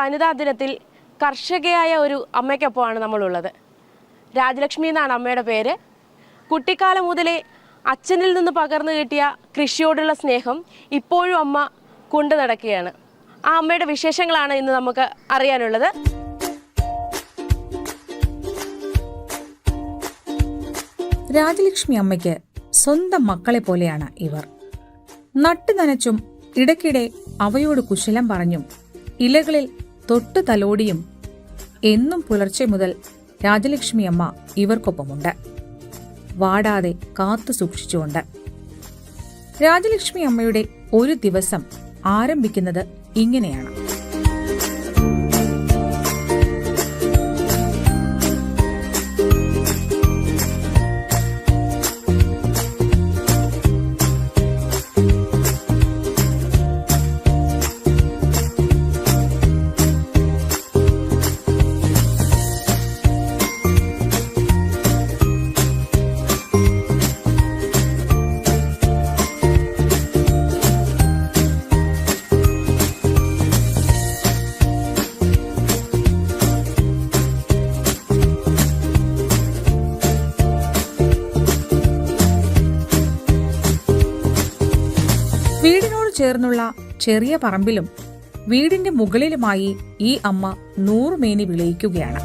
വനിതാ ദിനത്തിൽ കർഷകയായ ഒരു അമ്മയ്ക്കൊപ്പമാണ് നമ്മളുള്ളത്. രാജലക്ഷ്മി എന്നാണ് അമ്മയുടെ പേര്. കുട്ടിക്കാലം മുതലേ അച്ഛനിൽ നിന്ന് പകർന്നു കിട്ടിയ കൃഷിയോടുള്ള സ്നേഹം ഇപ്പോഴും അമ്മ കൊണ്ടു നടക്കുകയാണ്. ആ അമ്മയുടെ വിശേഷങ്ങളാണ് ഇന്ന് നമുക്ക് അറിയാനുള്ളത്. രാജലക്ഷ്മി അമ്മയ്ക്ക് സ്വന്തം മക്കളെ പോലെയാണ് ഇവർ. നട്ടു നനച്ചും ഇടയ്ക്കിടെ അവയോട് കുശലം പറഞ്ഞും ഇലകളിൽ തൊട്ടു തലോടിയും എന്നും പുലർച്ചെ മുതൽ രാജലക്ഷ്മി അമ്മ ഇവർക്കൊപ്പമുണ്ട്. വാടാതെ കാത്തു സൂക്ഷിച്ചുകൊണ്ട്. രാജലക്ഷ്മി അമ്മയുടെ ഒരു ദിവസം ആരംഭിക്കുന്നത് ഇങ്ങനെയാണ്. ചേർന്നുള്ള ചെറിയ പറമ്പിലും വീടിന്റെ മുകളിലുമായി ഈ അമ്മ നൂറുമേനി വിളയിക്കുകയാണ്.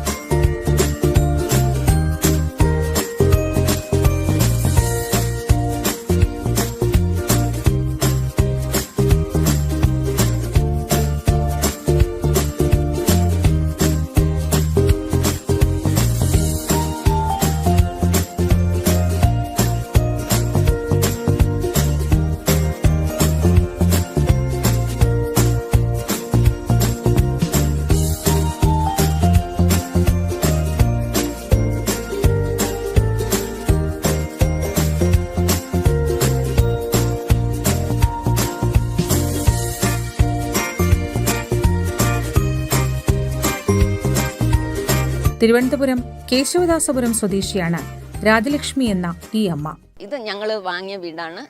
തിരുവനന്തപുരം കേശവദാസപുരം സ്വദേശിയാണ് രാജലക്ഷ്മി എന്ന ഈ അമ്മ. ഇത് ഞങ്ങൾ വാങ്ങിയ വീടാണ്.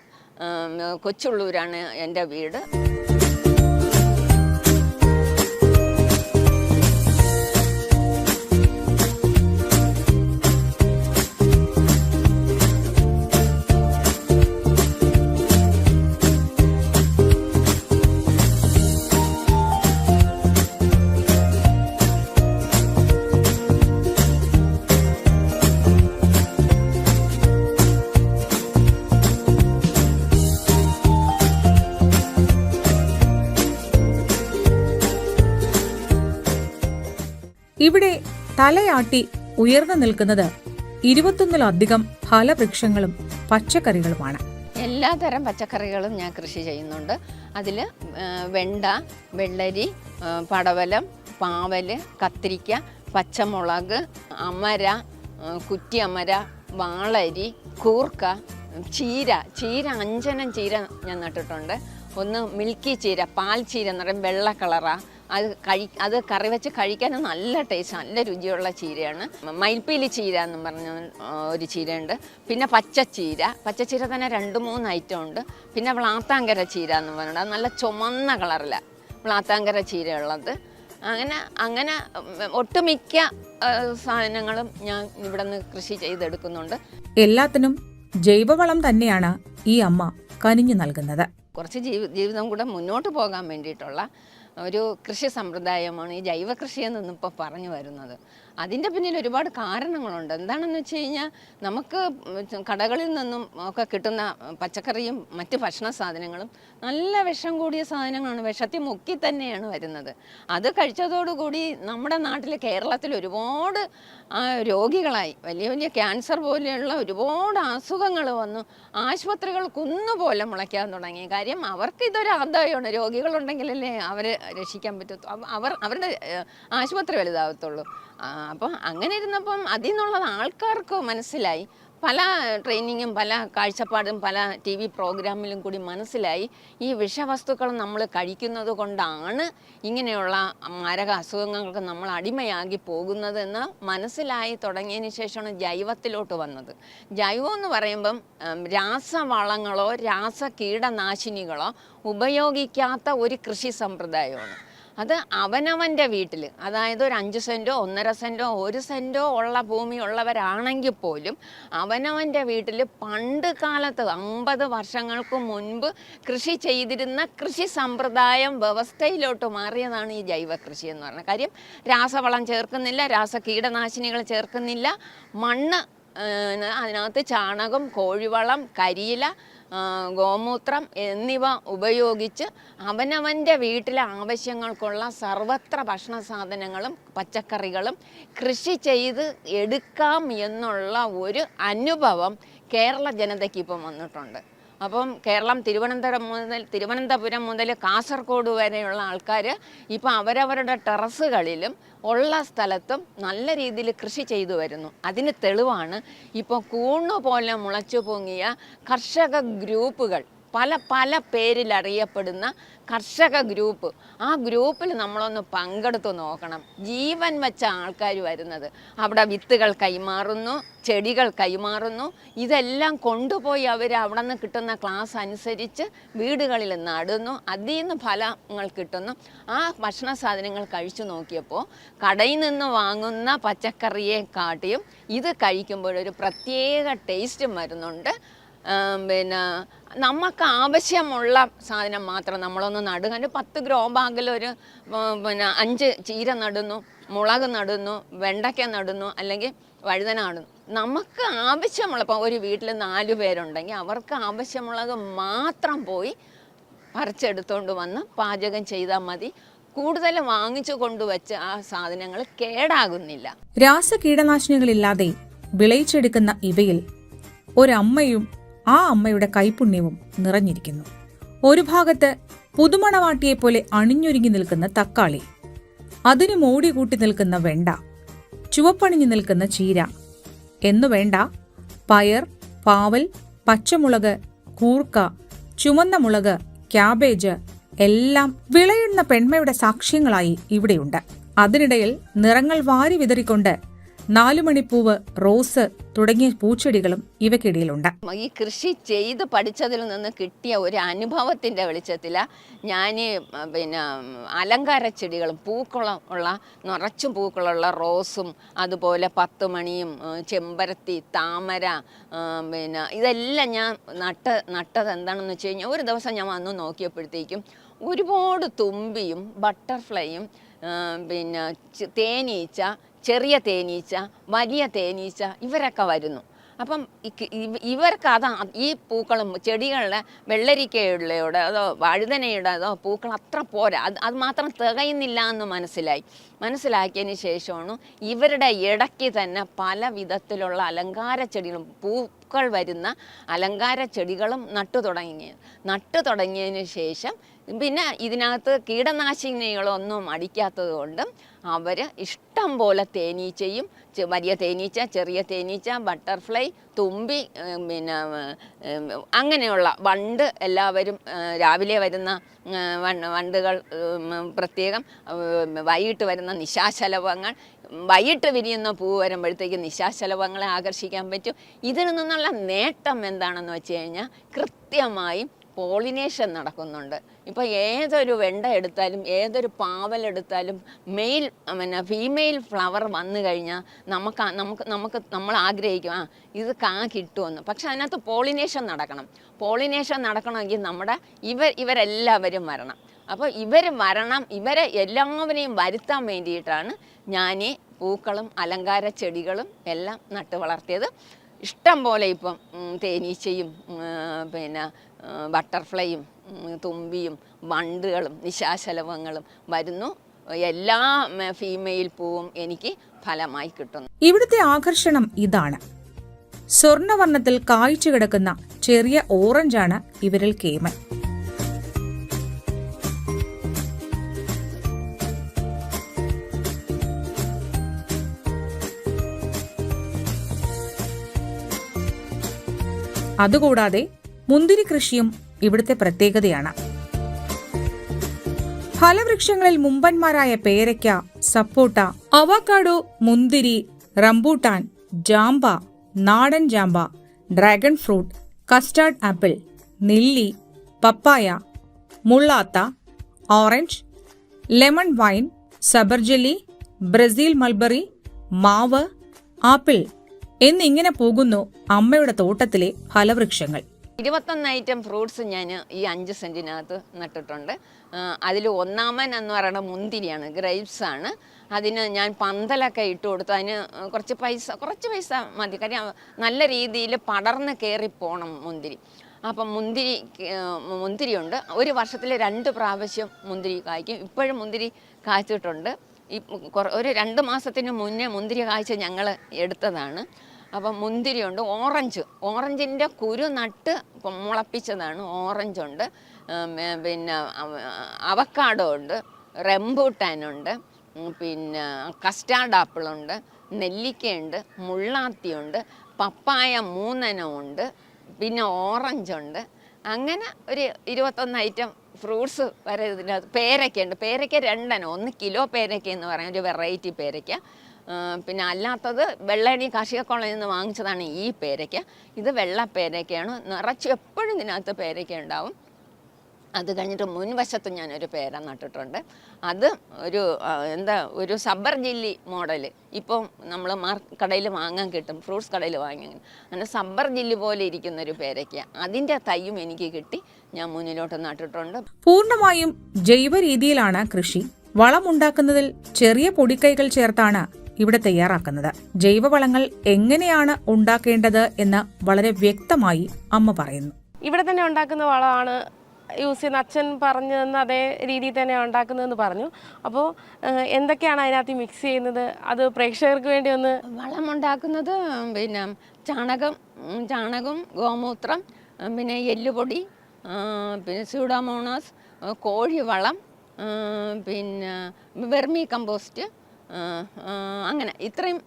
കൊച്ചുള്ളൂരാണ് എന്റെ വീട്. തലയാട്ടി ഉയർന്നു നിൽക്കുന്നത് ഇരുപത്തൊന്നിലധികം ഫലവൃക്ഷങ്ങളും പച്ചക്കറികളുമാണ്. എല്ലാതരം പച്ചക്കറികളും ഞാൻ കൃഷി ചെയ്യുന്നുണ്ട്. അതിൽ വെണ്ട വെള്ളരി പടവലം പാവൽ കത്തിരിക്ക പച്ചമുളക് അമര കുറ്റി കുറ്റിയമര വാളരി കൂർക്ക ചീര ചീര അഞ്ചനം ചീര ഞാൻ നട്ടിട്ടുണ്ട്. ഒന്ന് മിൽക്കി ചീര പാൽ ചീര എന്ന് പറയും വെള്ള കളറാ. അത് കഴി അത് കറി വെച്ച് കഴിക്കാനും നല്ല ടേസ്റ്റ് നല്ല രുചിയുള്ള ചീരയാണ്. മയിൽപ്പീലി ചീര എന്നും പറഞ്ഞ ഒരു ചീരയുണ്ട്. പിന്നെ പച്ചച്ചീര. പച്ചച്ചീര തന്നെ രണ്ട് മൂന്ന് ഐറ്റം ഉണ്ട്. പിന്നെ വ്ളാത്താങ്കര ചീര എന്ന് പറഞ്ഞിട്ട് അത് നല്ല ചുമന്ന കളറില്ല വ്ളാത്താങ്കര ചീര ഉള്ളത് അങ്ങനെ അങ്ങനെ ഒട്ടുമിക്ക സാധനങ്ങളും ഞാൻ ഇവിടെ നിന്ന് കൃഷി ചെയ്തെടുക്കുന്നുണ്ട്. എല്ലാത്തിനും ജൈവവളം തന്നെയാണ് ഈ അമ്മ കനിഞ്ഞു നൽകുന്നത്. കുറച്ച് ജീവി ജീവിതം കൂടെ മുന്നോട്ട് പോകാൻ വേണ്ടിയിട്ടുള്ള ഒരു കൃഷി സമ്പ്രദായമാണ് ഈ ജൈവ കൃഷി എന്നിപ്പോൾ പറഞ്ഞു വരുന്നത്. അതിന്റെ പിന്നിൽ ഒരുപാട് കാരണങ്ങളുണ്ട്. എന്താണെന്ന് വെച്ച് കഴിഞ്ഞാൽ നമുക്ക് കടകളിൽ നിന്നും ഒക്കെ കിട്ടുന്ന പച്ചക്കറിയും മറ്റ് ഭക്ഷണ സാധനങ്ങളും നല്ല വിഷം കൂടിയ സാധനങ്ങളാണ്. വിഷത്തിൽ മുക്കി തന്നെയാണ് വരുന്നത്. അത് കഴിച്ചതോടുകൂടി നമ്മുടെ നാട്ടിൽ കേരളത്തിൽ ഒരുപാട് രോഗികളായി. വലിയ വലിയ ക്യാൻസർ പോലെയുള്ള ഒരുപാട് അസുഖങ്ങൾ വന്നു. ആശുപത്രികൾ കുന്നുപോലെ മുളയ്ക്കാൻ തുടങ്ങി. കാര്യം അവർക്ക് ഇതൊരു ആദായമാണ്. രോഗികളുണ്ടെങ്കിലല്ലേ അവരെ രക്ഷിക്കാൻ പറ്റത്തു. അവർ അവരുടെ ആശുപത്രി വലുതാവത്തുള്ളൂ. അപ്പം അങ്ങനെ ഇരുന്നപ്പം അതിൽ നിന്നുള്ളത് ആൾക്കാർക്ക് മനസ്സിലായി. പല ട്രെയിനിങ്ങും പല കാഴ്ചപ്പാടും പല ടി വി പ്രോഗ്രാമിലും കൂടി മനസ്സിലായി ഈ വിഷവസ്തുക്കൾ നമ്മൾ കഴിക്കുന്നത് കൊണ്ടാണ് ഇങ്ങനെയുള്ള മാരക അസുഖങ്ങൾക്ക് നമ്മൾ അടിമയാകി പോകുന്നത് എന്ന് മനസ്സിലായി തുടങ്ങിയതിന് ശേഷമാണ് ജൈവത്തിലോട്ട് വന്നത്. ജൈവം എന്ന് പറയുമ്പം രാസവളങ്ങളോ രാസ കീടനാശിനികളോ ഉപയോഗിക്കാത്ത ഒരു കൃഷി സമ്പ്രദായമാണ്. അത് അവനവന്റെ വീട്ടിൽ അതായത് ഒരു അഞ്ച് സെന്റോ ഒന്നര സെന്റോ ഒരു സെന്റോ ഉള്ള ഭൂമി ഉള്ളവരാണെങ്കിൽ പോലും അവനവന്റെ വീട്ടിൽ പണ്ട് കാലത്ത് അമ്പത് വർഷങ്ങൾക്ക് മുൻപ് കൃഷി ചെയ്തിരുന്ന കൃഷി സമ്പ്രദായം വ്യവസ്ഥയിലോട്ട് മാറിയതാണ് ഈ ജൈവ കൃഷി എന്ന് പറയുന്നത് കാര്യം. രാസവളം ചേർക്കുന്നില്ല രാസ കീടനാശിനികൾ ചേർക്കുന്നില്ല. മണ്ണ് അതിനകത്ത് ചാണകം കോഴിവളം കരിയില ഗോമൂത്രം എന്നിവ ഉപയോഗിച്ച് അവനവന്റെ വീട്ടിലെ ആവശ്യങ്ങൾക്കുള്ള സർവത്ര ഭക്ഷണ സാധനങ്ങളും പച്ചക്കറികളും കൃഷി ചെയ്ത് എടുക്കാം എന്നുള്ള ഒരു അനുഭവം കേരള ജനതയ്ക്ക് ഇപ്പം വന്നിട്ടുണ്ട്. അപ്പം കേരളം തിരുവനന്തപുരം മുതൽ തിരുവനന്തപുരം മുതൽ കാസർഗോഡ് വരെയുള്ള ആൾക്കാർ ഇപ്പം അവരവരുടെ ടെറസുകളിലും ഉള്ള സ്ഥലത്തും നല്ല രീതിയിൽ കൃഷി ചെയ്തു വരുന്നു. അതിന് തെളിവാണ് ഇപ്പോൾ കൂണ് പോലെ മുളച്ചു പൊങ്ങിയ കർഷക ഗ്രൂപ്പുകൾ പല പല പേരിൽ അറിയപ്പെടുന്ന കർഷക ഗ്രൂപ്പ്. ആ ഗ്രൂപ്പിൽ നമ്മളൊന്ന് പങ്കെടുത്ത് നോക്കണം. ജീവൻ വെച്ച ആൾക്കാർ വരുന്നത്. അവിടെ വിത്തുകൾ കൈമാറുന്നു ചെടികൾ കൈമാറുന്നു. ഇതെല്ലാം കൊണ്ടുപോയി അവർ അവിടെ നിന്ന് കിട്ടുന്ന ക്ലാസ് അനുസരിച്ച് വീടുകളിൽ നടുന്നു. അതിൽ നിന്ന് ഫലങ്ങൾ കിട്ടുന്നു. ആ ഭക്ഷണ സാധനങ്ങൾ കഴിച്ചു നോക്കിയപ്പോൾ കടയിൽ നിന്ന് വാങ്ങുന്ന പച്ചക്കറിയെ കാട്ടിയും ഇത് കഴിക്കുമ്പോഴൊരു പ്രത്യേക ടേസ്റ്റും വരുന്നുണ്ട്. പിന്നെ നമുക്ക് ആവശ്യമുള്ള സാധനം മാത്രം നമ്മളൊന്ന് നടുക. ഒരു പത്ത് ഗ്രോ ബാഗിൽ ഒരു പിന്നെ അഞ്ച് ചീര നടുന്നു മുളക് നടുന്നു വെണ്ടയ്ക്ക നടുന്നു അല്ലെങ്കിൽ വഴുതന നടുന്നു. നമുക്ക് ആവശ്യമുള്ള ഇപ്പോൾ ഒരു വീട്ടിൽ നാല് പേരുണ്ടെങ്കിൽ അവർക്ക് ആവശ്യമുള്ളത് മാത്രം പോയി പറിച്ചെടുത്തുകൊണ്ട് വന്ന് പാചകം ചെയ്താൽ മതി. കൂടുതൽ വാങ്ങിച്ചു കൊണ്ടുവച്ച് ആ സാധനങ്ങൾ കേടാകുന്നില്ല. രാസ കീടനാശിനികളില്ലാതെ വിളയിച്ചെടുക്കുന്ന ഇവയിൽ ഒരമ്മയും ആ അമ്മയുടെ കൈപുണ്യവും നിറഞ്ഞിരിക്കുന്നു. ഒരു ഭാഗത്ത് പുതുമണവാട്ടിയെപ്പോലെ അണിഞ്ഞൊരുങ്ങി നിൽക്കുന്ന തക്കാളി അതിനു മോടി കൂട്ടി നിൽക്കുന്ന വെണ്ട ചുവപ്പണിഞ്ഞു നിൽക്കുന്ന ചീര എന്നു വേണ്ട പയർ പാവൽ പച്ചമുളക് കൂർക്ക ചുമന്ന മുളക് ക്യാബേജ് എല്ലാം വിളയുന്ന പെൺമയുടെ സാക്ഷ്യങ്ങളായി ഇവിടെയുണ്ട്. അതിനിടയിൽ നിറങ്ങൾ വാരി വിതറിക്കൊണ്ട് നാലുമണിപ്പൂവ് റോസ് തുടങ്ങിയ പൂച്ചെടികളും ഇവക്കിടയിലുണ്ട് ഈ കൃഷി ചെയ്ത് പഠിച്ചതിൽ നിന്ന് കിട്ടിയ ഒരു അനുഭവത്തിന്റെ വെളിച്ചത്തിൽ ഞാൻ പിന്നെ അലങ്കാര ചെടികളും പൂക്കളം ഉള്ള നിറച്ചും പൂക്കളുള്ള റോസും അതുപോലെ പത്തുമണിയും ചെമ്പരത്തി താമര പിന്നെ ഇതെല്ലാം ഞാൻ നട്ട് നട്ടത് എന്താണെന്ന് വെച്ച് കഴിഞ്ഞാൽ ഒരു ദിവസം ഞാൻ വന്ന് നോക്കിയപ്പോഴത്തേക്കും ഒരുപാട് തുമ്പിയും ബട്ടർഫ്ലൈയും പിന്നെ തേനീച്ച ചെറിയ തേനീച്ച വലിയ തേനീച്ച ഇവരൊക്കെ വരുന്നു. അപ്പം ഇവർക്ക് അതാ ഈ പൂക്കളും ചെടികളുടെ വെള്ളരിക്കയുള്ളയുടെ അതോ വഴുതനയുടെ അതോ പൂക്കൾ അത്ര പോരാ. അത് അത് മാത്രം തികയുന്നില്ല എന്ന് മനസ്സിലായി. മനസ്സിലാക്കിയതിന് ശേഷമാണ് ഇവരുടെ ഇടയ്ക്ക് തന്നെ പല വിധത്തിലുള്ള അലങ്കാര ചെടികളും പൂക്കൾ വരുന്ന അലങ്കാര ചെടികളും നട്ടു തുടങ്ങിയത്. നട്ടു തുടങ്ങിയതിന് ശേഷം പിന്നെ ഇതിനകത്ത് കീടനാശിനികളൊന്നും അടിക്കാത്തത് കൊണ്ടും അവർ ഇഷ്ടം പോലെ തേനീച്ചയും വലിയ തേനീച്ച ചെറിയ തേനീച്ച ബട്ടർഫ്ലൈ തുമ്പി പിന്നെ അങ്ങനെയുള്ള വണ്ട് എല്ലാവരും രാവിലെ വരുന്ന വണ്ടുകൾ പ്രത്യേകം വൈകിട്ട് വരുന്ന നിശാശലഭങ്ങൾ വൈകിട്ട് വിരിയുന്ന പൂ വരുമ്പോഴത്തേക്ക് നിശാശലഭങ്ങളെ ആകർഷിക്കാൻ പറ്റും. ഇതിൽ നിന്നുള്ള നേട്ടം എന്താണെന്ന് വെച്ച് കഴിഞ്ഞാൽ കൃത്യമായും പോളിനേഷൻ നടക്കുന്നുണ്ട്. ഇപ്പോൾ ഏതൊരു വെണ്ട എടുത്താലും ഏതൊരു പാവൽ എടുത്താലും മെയിൽ പിന്നെ ഫീമെയിൽ ഫ്ലവർ വന്നു കഴിഞ്ഞാൽ നമുക്ക് നമുക്ക് നമുക്ക് നമ്മൾ ആഗ്രഹിക്കും ആ ഇത് കാ കിട്ടുമെന്ന്. പക്ഷെ അതിനകത്ത് പോളിനേഷൻ നടക്കണം. പോളിനേഷൻ നടക്കണമെങ്കിൽ നമ്മുടെ ഇവർ ഇവരെല്ലാവരും വരണം. അപ്പോൾ ഇവർ വരണം ഇവരെ എല്ലാവരെയും വരുത്താൻ വേണ്ടിയിട്ടാണ് ഞാൻ പൂക്കളും അലങ്കാര ചെടികളും എല്ലാം നട്ടു വളർത്തിയത് ഇഷ്ടം പോലെ ഇപ്പം തേനീച്ചയും പിന്നെ ബട്ടർഫ്ലൈയും തുമ്പിയും വണ്ടുകളും നിശാശലഭങ്ങളും വരുന്നു. എല്ലാ ഫീമെയിൽ പൂവും എനിക്ക് ഫലമായി കിട്ടുന്നു. ഇവിടുത്തെ ആകർഷണം ഇതാണ്. സ്വർണവർണത്തിൽ കായ്ച്ചു കിടക്കുന്ന ചെറിയ ഓറഞ്ചാണ് ഇവരിൽ കേമൻ. അതുകൂടാതെ മുന്തിരി കൃഷിയും ഇവിടുത്തെ പ്രത്യേകതയാണ്. ഫലവൃക്ഷങ്ങളിൽ മുമ്പന്മാരായ പേരയ്ക്ക സപ്പോട്ട അവക്കാഡോ മുന്തിരി റംബൂട്ടാൻ ജാമ്പ നാടൻ ജാമ്പ ഡ്രാഗൺ ഫ്രൂട്ട് കസ്റ്റാർഡ് ആപ്പിൾ നെല്ലി പപ്പായ മുള്ളാത്ത ഓറഞ്ച് ലെമൺ വൈൻ സബർജലി ബ്രസീൽ മൾബറി മാവ് ആപ്പിൾ എന്നിങ്ങനെ പോകുന്നു അമ്മയുടെ തോട്ടത്തിലെ ഫലവൃക്ഷങ്ങൾ. ഇരുപത്തൊന്ന് ഐറ്റം ഫ്രൂട്ട്സ് ഞാൻ ഈ അഞ്ച് സെന്റിനകത്ത് നട്ടിട്ടുണ്ട്. അതിൽ ഒന്നാമൻ എന്ന് പറയുന്നത് മുന്തിരിയാണ് ഗ്രേപ്സ് ആണ്. അതിന് ഞാൻ പന്തലൊക്കെ ഇട്ട് കൊടുത്തു. അതിന് കുറച്ച് പൈസ കുറച്ച് പൈസ മതി. കാര്യം നല്ല രീതിയിൽ പടർന്ന് കയറിപ്പോണം മുന്തിരി. അപ്പം മുന്തിരി മുന്തിരിയുണ്ട്. ഒരു വർഷത്തിൽ രണ്ട് പ്രാവശ്യം മുന്തിരി കായ്ക്കും. ഇപ്പോഴും മുന്തിരി കായ്ച്ചിട്ടുണ്ട്. ഈ ഒരു രണ്ട് മാസത്തിന് മുന്നേ മുന്തിരി കായ്ച്ച ഞങ്ങൾ എടുത്തതാണ്. അപ്പം മുന്തിരിയുണ്ട്. ഓറഞ്ച്. ഓറഞ്ചിന്റെ കുരു നട്ട് മുളപ്പിച്ചതാണ്. ഓറഞ്ചുണ്ട്. പിന്നെ അവക്കാടോ ഉണ്ട്. റെമ്പൂട്ടാനുണ്ട് പിന്നെ കസ്റ്റാർഡ് ആപ്പിളുണ്ട്. നെല്ലിക്കയുണ്ട്. മുള്ളാത്തിയുണ്ട്. പപ്പായ മൂന്നെണ്ണമുണ്ട്. പിന്നെ ഓറഞ്ചുണ്ട്. അങ്ങനെ ഒരു ഇരുപത്തൊന്ന് ഐറ്റം ഫ്രൂട്ട്സ് വരെ ഇതിനകത്ത്. പേരയ്ക്കയുണ്ട് പേരയ്ക്ക രണ്ടെണ്ണം. ഒന്ന് കിലോ പേരയ്ക്ക എന്ന് പറയുന്ന ഒരു വെറൈറ്റി പേരയ്ക്ക പിന്നെ അല്ലാത്തത് വെള്ളയടി കാർഷിക കോളേജിൽ നിന്ന് വാങ്ങിച്ചതാണ് ഈ പേരയ്ക്ക. ഇത് വെള്ള പേരയ്ക്കയാണ്. നിറച്ച് എപ്പോഴും ഇതിനകത്ത് പേരയ്ക്ക ഉണ്ടാവും. അത് കഴിഞ്ഞിട്ട് മുൻവശത്ത് ഞാനൊരു പേര നട്ടിട്ടുണ്ട്. അത് ഒരു എന്താ ഒരു സബ്ബർ ജില്ലി മോഡൽ ഇപ്പോൾ നമ്മൾ മാർ കടയിൽ വാങ്ങാൻ കിട്ടും. ഫ്രൂട്ട്സ് കടയിൽ വാങ്ങാൻ അങ്ങനെ സബ്ബർ ജില്ലി പോലെ ഇരിക്കുന്ന ഒരു പേരയ്ക്ക. അതിന്റെ തയ്യും എനിക്ക് കിട്ടി. ഞാൻ മുന്നിലോട്ട് നട്ടിട്ടുണ്ട്. പൂർണമായും ജൈവ രീതിയിലാണ് കൃഷി. വളമുണ്ടാക്കുന്നതിൽ ചെറിയ പൊടിക്കൈകൾ ചേർത്താണ് ഇവിടെ തയ്യാറാക്കുന്നത്. ജൈവവളങ്ങൾ എങ്ങനെയാണ് ഉണ്ടാക്കേണ്ടത് എന്ന് വളരെ വ്യക്തമായി അമ്മ പറയുന്നു. ഇവിടെ തന്നെ ഉണ്ടാക്കുന്ന വളമാണ് യൂസ് ചെയ്യുന്ന അച്ഛൻ പറഞ്ഞു തന്ന അതേ രീതിയിൽ തന്നെ ഉണ്ടാക്കുന്നതെന്ന് പറഞ്ഞു. അപ്പോൾ എന്തൊക്കെയാണ് അതിനകത്ത് മിക്സ് ചെയ്യുന്നത്? അത് പ്രേക്ഷകർക്ക് വേണ്ടി ഒന്ന് വളം ഉണ്ടാക്കുന്നത് പിന്നെ ചാണകം ചാണകം ഗോമൂത്രം പിന്നെ എല്ലുപൊടി പിന്നെ സ്യൂഡോമോണോസ് കോഴിവളം പിന്നെ വെർമി കമ്പോസ്റ്റ് അങ്ങനെ ഇത്രയും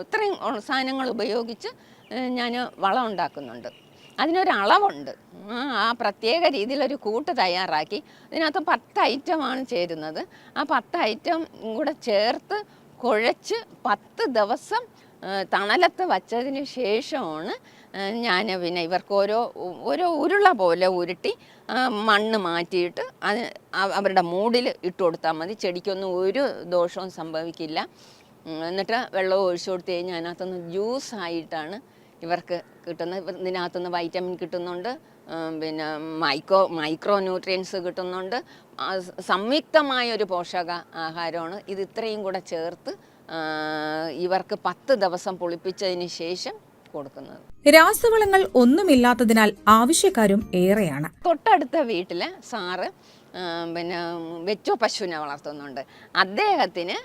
ഇത്രയും സാധനങ്ങൾ ഉപയോഗിച്ച് ഞാൻ വളം ഉണ്ടാക്കുന്നുണ്ട്. അതിനൊരളവുണ്ട്. ആ, ആ പ്രത്യേക രീതിയിലൊരു കൂട്ട് തയ്യാറാക്കി. ഇതിനകത്ത് പത്ത് ഐറ്റമാണ് ചേരുന്നത്. ആ പത്ത് ഐറ്റം കൂടെ ചേർത്ത് കുഴച്ച് പത്ത് ദിവസം തണലത്ത് വച്ചതിന് ശേഷമാണ് ഞാൻ പിന്നെ ഇവർക്ക് ഓരോ ഓരോ ഉരുള പോലെ ഉരുട്ടി മണ്ണ് മാറ്റിയിട്ട് അത് അവരുടെ മൂടിൽ ഇട്ട് കൊടുത്താൽ മതി. ചെടിക്കൊന്നും ഒരു ദോഷവും സംഭവിക്കില്ല. എന്നിട്ട് വെള്ളം ഒഴിച്ചു കൊടുത്ത് കഴിഞ്ഞാൽ അതിനകത്തുനിന്ന് ജ്യൂസായിട്ടാണ് ഇവർക്ക് കിട്ടുന്നത്. ഇതിനകത്തുനിന്ന് വൈറ്റമിൻ കിട്ടുന്നുണ്ട്. പിന്നെ മൈക്രോ മൈക്രോ ന്യൂട്രിയൻസ് കിട്ടുന്നുണ്ട് സംയുക്തമായ ഒരു പോഷക ആഹാരമാണ്. ഇത് ഇത്രയും കൂടെ ചേർത്ത് ഇവർക്ക് പത്ത് ദിവസം പുളിപ്പിച്ചതിന് ശേഷം കൊടുക്കുന്നത്. രാസവളങ്ങൾ ഒന്നുമില്ലാത്തതിനാൽ ആവശ്യക്കാരും ഏറെയാണ്. തൊട്ടടുത്ത വീട്ടിലെ സാറ് പിന്നെ വെച്ചോ പശുവിനെ വളർത്തുന്നുണ്ട്. അദ്ദേഹത്തിന്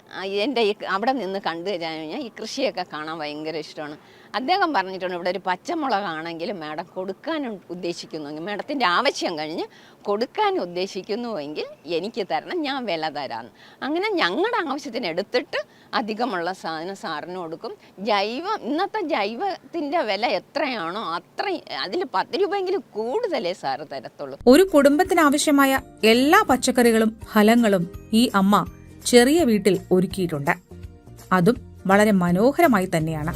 എന്റെ ഈ അവിടെ നിന്ന് കണ്ടു കഴിഞ്ഞാൽ ഈ കൃഷിയൊക്കെ കാണാൻ ഭയങ്കര ഇഷ്ടമാണ്. അദ്ദേഹം പറഞ്ഞിട്ടുണ്ട് ഇവിടെ ഒരു പച്ചമുളകാണെങ്കിലും മാഡം കൊടുക്കാൻ ഉദ്ദേശിക്കുന്നുവെങ്കിൽ മാഡത്തിന്റെ ആവശ്യം കഴിഞ്ഞ് കൊടുക്കാൻ ഉദ്ദേശിക്കുന്നുവെങ്കിൽ എനിക്ക് തരണം ഞാൻ വില തരാം അങ്ങനെ ഞങ്ങളുടെ ആവശ്യത്തിന് എടുത്തിട്ട് അധികമുള്ള സാധനം സാറിന് കൊടുക്കും. ജൈവ ഇന്നത്തെ ജൈവത്തിന്റെ വില എത്രയാണോ അത്രയും അതിൽ പത്ത് രൂപയെങ്കിലും കൂടുതലേ സാറ് തരത്തുള്ളൂ. ഒരു കുടുംബത്തിനാവശ്യമായ എല്ലാ പച്ചക്കറികളും ഫലങ്ങളും ഈ അമ്മ ചെറിയ വീട്ടിൽ ഒരുക്കിയിട്ടുണ്ട്. അതും വളരെ മനോഹരമായി തന്നെയാണ്.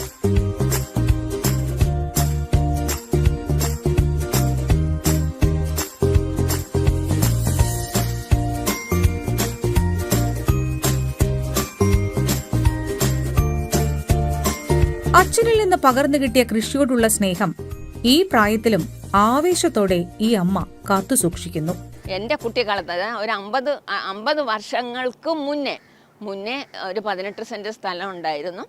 നിന്ന് പകർന്നു കിട്ടിയ കൃഷിയോടുള്ള സ്നേഹം ഈ പ്രായത്തിലും ആവേശത്തോടെ ഈ അമ്മ കാത്തു സൂക്ഷിക്കുന്നു. എന്റെ കുട്ടിക്കാലത്ത് ഒരു അമ്പത് അമ്പത് വർഷങ്ങൾക്ക് മുന്നേ മുന്നേ ഒരു പതിനെട്ട് സെന്റ് സ്ഥലം ഉണ്ടായിരുന്നു.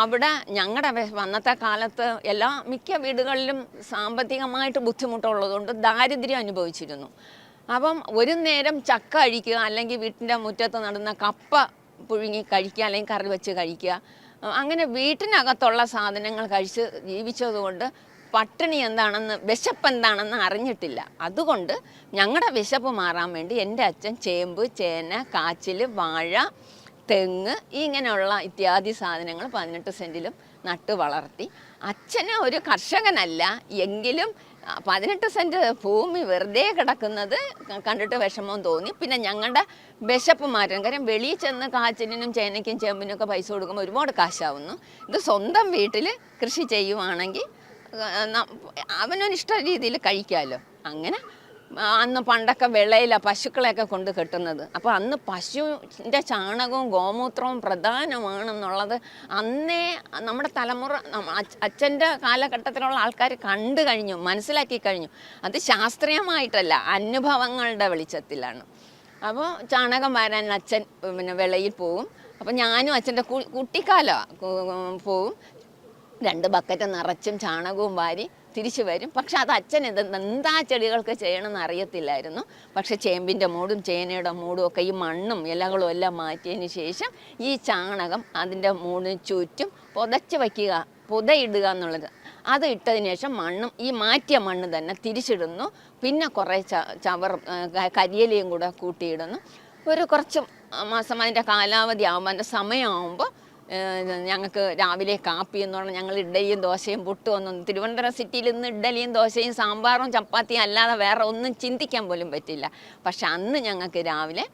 അവിടെ ഞങ്ങളുടെ അന്നത്തെ കാലത്ത് എല്ലാ മിക്ക വീടുകളിലും സാമ്പത്തികമായിട്ട് ബുദ്ധിമുട്ടുള്ളതുകൊണ്ട് ദാരിദ്ര്യം അനുഭവിച്ചിരുന്നു. അപ്പം ഒരു നേരം ചക്ക കഴിക്കുക അല്ലെങ്കിൽ വീട്ടിന്റെ മുറ്റത്ത് നടന്ന കപ്പ പുഴുങ്ങി കഴിക്കുക അല്ലെങ്കിൽ കറി വെച്ച് കഴിക്കുക അങ്ങനെ വീട്ടിനകത്തുള്ള സാധനങ്ങൾ കഴിച്ച് ജീവിച്ചതുകൊണ്ട് പട്ടിണി എന്താണെന്ന് വിശപ്പ് എന്താണെന്ന് അറിഞ്ഞിട്ടില്ല. അതുകൊണ്ട് ഞങ്ങളുടെ വിശപ്പ് മാറാൻ വേണ്ടി എന്റെ അച്ഛൻ ചേമ്പ് ചേന കാച്ചിൽ വാഴ തെങ്ങ് ഇങ്ങനെയുള്ള ഇത്യാദി സാധനങ്ങൾ പതിനെട്ട് സെന്റിലും നട്ടു വളർത്തി. അച്ഛന് ഒരു കർഷകനല്ല എങ്കിലും പതിനെട്ട് സെന്റ് ഭൂമി വെറുതെ കിടക്കുന്നത് കണ്ടിട്ട് വിഷമം തോന്നി. പിന്നെ ഞങ്ങളുടെ വിശപ്പ് മാറ്റണം കാര്യം വെളിയിൽ ചെന്ന് കാച്ചിലിനും ചേനയ്ക്കും ചേമ്പിനും ഒക്കെ പൈസ കൊടുക്കുമ്പോൾ ഒരുപാട് കാശാവുന്നു. ഇത് സ്വന്തം വീട്ടിൽ കൃഷി ചെയ്യുവാണെങ്കിൽ അവനൊരിഷ്ട രീതിയിൽ കഴിക്കാമല്ലോ അങ്ങനെ അന്ന് പണ്ടൊക്കെ വെള്ളയിലാണ് പശുക്കളെയൊക്കെ കൊണ്ട് കെട്ടുന്നത്. അപ്പോൾ അന്ന് പശുവിന്റെ ചാണകവും ഗോമൂത്രവും പ്രധാനമാണെന്നുള്ളത് അന്നേ നമ്മുടെ തലമുറ അച്ഛന്റെ കാലഘട്ടത്തിലുള്ള ആൾക്കാർ കണ്ടു കഴിഞ്ഞു മനസ്സിലാക്കി കഴിഞ്ഞു. അത് ശാസ്ത്രീയമായിട്ടല്ല അനുഭവങ്ങളുടെ വെളിച്ചത്തിലാണ്. അപ്പോൾ ചാണകം വരാൻ അച്ഛൻ പിന്നെ വിളയിൽ പോവും. അപ്പോൾ ഞാനും അച്ഛന്റെ കുട്ടിക്കാലമാണ് പോവും. രണ്ട് ബക്കറ്റ് നിറച്ചും ചാണകവും വാരി തിരിച്ചു വരും. പക്ഷെ അത് അച്ഛൻ എന്ത് എന്താ ചെടികൾക്ക് ചെയ്യണമെന്ന് അറിയത്തില്ലായിരുന്നു. പക്ഷെ ചേമ്പിന്റെ മൂടും ചേനയുടെ മൂടും ഒക്കെ ഈ മണ്ണും ഇലകളും എല്ലാം മാറ്റിയതിന് ശേഷം ഈ ചാണകം അതിന്റെ മൂടിന് ചുറ്റും പുതച്ച് വയ്ക്കുക പുതയിടുക എന്നുള്ളത്. അത് ഇട്ടതിന് ശേഷം മണ്ണും ഈ മാറ്റിയ മണ്ണ് തന്നെ തിരിച്ചിടുന്നു. പിന്നെ കുറേ ച ചവർ കരിയലയും കൂടെ കൂട്ടിയിടുന്നു. ഒരു കുറച്ച് മാസം അതിന്റെ കാലാവധി ആകുമ്പോൾ അതിന്റെ സമയമാകുമ്പോൾ ഞങ്ങൾക്ക് രാവിലെ കാപ്പി എന്ന് പറഞ്ഞാൽ ഞങ്ങൾ ഇഡ്ഡലിയും ദോശയും പുട്ടും ഒന്നും തിരുവനന്തപുരം സിറ്റിയിൽ ഇന്ന് ഇഡ്ഡലിയും ദോശയും സാമ്പാറും ചപ്പാത്തിയും അല്ലാതെ വേറെ ഒന്നും ചിന്തിക്കാൻ പോലും പറ്റില്ല. പക്ഷെ അന്ന് ഞങ്ങൾക്ക് രാവിലെ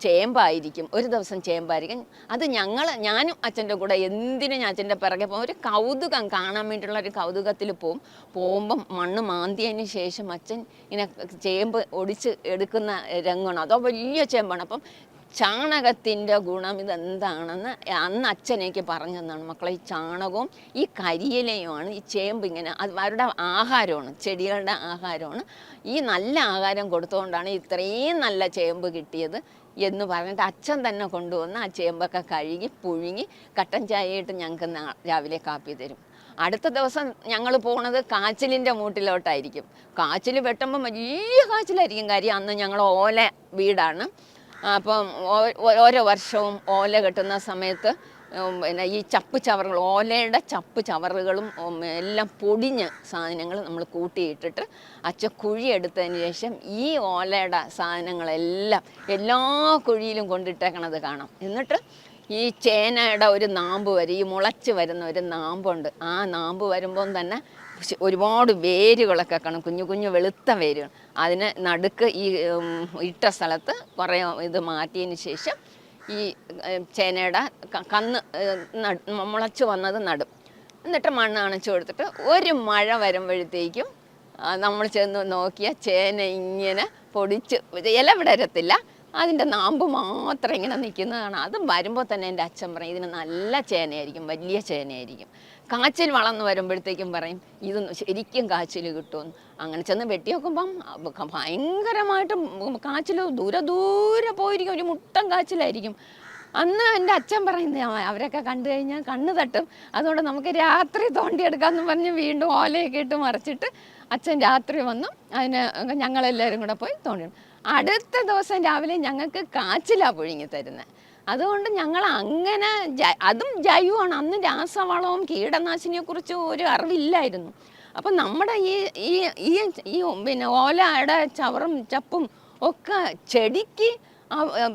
ചേമ്പായിരിക്കും. ഒരു ദിവസം ചേമ്പായിരിക്കും. അത് ഞങ്ങൾ ഞാനും അച്ഛന്റെ കൂടെ എന്തിനും ഞാൻ അച്ഛന്റെ പിറകെ പോകും. ഒരു കൗതുകം കാണാൻ വേണ്ടിയിട്ടുള്ള ഒരു കൗതുകത്തിൽ പോകും പോകുമ്പം മണ്ണ് മാന്തിയതിന് ശേഷം അച്ഛൻ ഇങ്ങനെ ചേമ്പ് ഒടിച്ച് എടുക്കുന്ന രംഗമാണ്. അതോ വലിയ ചേമ്പാണ്. അപ്പം ചാണകത്തിന്റെ ഗുണം ഇതെന്താണെന്ന് അന്ന് അച്ഛൻ എനിക്ക് പറഞ്ഞു തന്നാണ് മക്കളെ ഈ ചാണകവും ഈ കരിയിലയുമാണ് ഈ ചേമ്പ് ഇങ്ങനെ അത് അവരുടെ ആഹാരമാണ് ചെടികളുടെ ആഹാരമാണ്. ഈ നല്ല ആഹാരം കൊടുത്തുകൊണ്ടാണ് ഇത്രയും നല്ല ചേമ്പ് കിട്ടിയത് എന്ന് പറഞ്ഞിട്ട് അച്ഛൻ തന്നെ കൊണ്ടുവന്ന് ആ ചേമ്പൊക്കെ കഴുകി പുഴുങ്ങി കട്ടൻ ചായയിട്ട് ഞങ്ങൾക്ക് രാവിലെ കാപ്പി തരും. അടുത്ത ദിവസം ഞങ്ങൾ പോണത് കാച്ചിലിന്റെ മൂട്ടിലോട്ടായിരിക്കും. കാച്ചിൽ വെട്ടുമ്പോൾ വലിയ കാച്ചിലായിരിക്കും കാര്യം. അന്ന് ഞങ്ങൾ ഓല വീടാണ്. അപ്പം ഓരോ വർഷവും ഓല കെട്ടുന്ന സമയത്ത് പിന്നെ ഈ ചപ്പ് ചവറുകൾ ഓലയുടെ ചപ്പ് ചവറുകളും എല്ലാം പൊടിഞ്ഞ സാധനങ്ങൾ നമ്മൾ കൂട്ടിയിട്ടിട്ട് അച്ഛ കുഴി എടുത്തതിന് ശേഷം ഈ ഓലയുടെ സാധനങ്ങളെല്ലാം എല്ലാ കുഴിയിലും കൊണ്ടിട്ടേക്കണത് കാണാം. എന്നിട്ട് ഈ ചേനയുടെ ഒരു നാമ്പ് വരെ ഈ മുളച്ച് വരുന്ന ഒരു നാമ്പുണ്ട്. ആ നാമ്പ് വരുമ്പം തന്നെ ഒരുപാട് വേരുകളൊക്കെ കാണും. കുഞ്ഞു കുഞ്ഞു വെളുത്ത വേരുകൾ. അതിന് നടുക്ക് ഈ ഇട്ട സ്ഥലത്ത് കുറേ ഇത് മാറ്റിയതിന് ശേഷം ഈ ചേനയുടെ കന്ന് മുളച്ച് വന്നത് നടും. എന്നിട്ട് മണ്ണ് അണച്ചു കൊടുത്തിട്ട് ഒരു മഴ വരുമ്പോഴത്തേക്കും നമ്മൾ ചെന്ന് നോക്കിയ ചേന ഇങ്ങനെ പൊടിച്ച് ഇല വിടരത്തില്ല. അതിന്റെ നാമ്പ് മാത്രം ഇങ്ങനെ നിൽക്കുന്നതാണ്. അത് വരുമ്പോൾ തന്നെ എന്റെ അച്ഛൻ പറയും ഇതിന് നല്ല ചേനയായിരിക്കും വലിയ ചേനയായിരിക്കും. കാച്ചിൽ വളർന്ന് വരുമ്പോഴത്തേക്കും പറയും ഇത് ശരിക്കും കാച്ചിൽ കിട്ടുമെന്ന്. അങ്ങനെ ചെന്ന് വെട്ടി നോക്കുമ്പം ഭയങ്കരമായിട്ട് കാച്ചിൽ ദൂരെ ദൂരെ പോയിരിക്കും ഒരു മുട്ടം കാച്ചിലായിരിക്കും. അന്ന് എന്റെ അച്ഛൻ പറയുന്നത് അവരൊക്കെ കണ്ടു കഴിഞ്ഞാൽ കണ്ണ് തട്ടും. അതുകൊണ്ട് നമുക്ക് രാത്രി തോണ്ടിയെടുക്കാമെന്ന് പറഞ്ഞ് വീണ്ടും ഓലയൊക്കെ ഇട്ട് മറിച്ചിട്ട് അച്ഛൻ രാത്രി വന്നു. അതിന് ഞങ്ങളെല്ലാവരും കൂടെ പോയി തോണ്ടി അടുത്ത ദിവസം രാവിലെ ഞങ്ങൾക്ക് കാച്ചിലാ പുഴുങ്ങി തരുന്നത് അതുകൊണ്ട് ഞങ്ങൾ അങ്ങനെ അതും ജൈവമാണ്. അന്ന് രാസവളവും കീടനാശിനിയെക്കുറിച്ചും ഒരു അറിവില്ലായിരുന്നു. അപ്പം നമ്മുടെ ഈ ഈ ഈ ഈ പിന്നെ ഓലയുടെ ചവറും ചപ്പും ഒക്കെ ചെടിക്ക്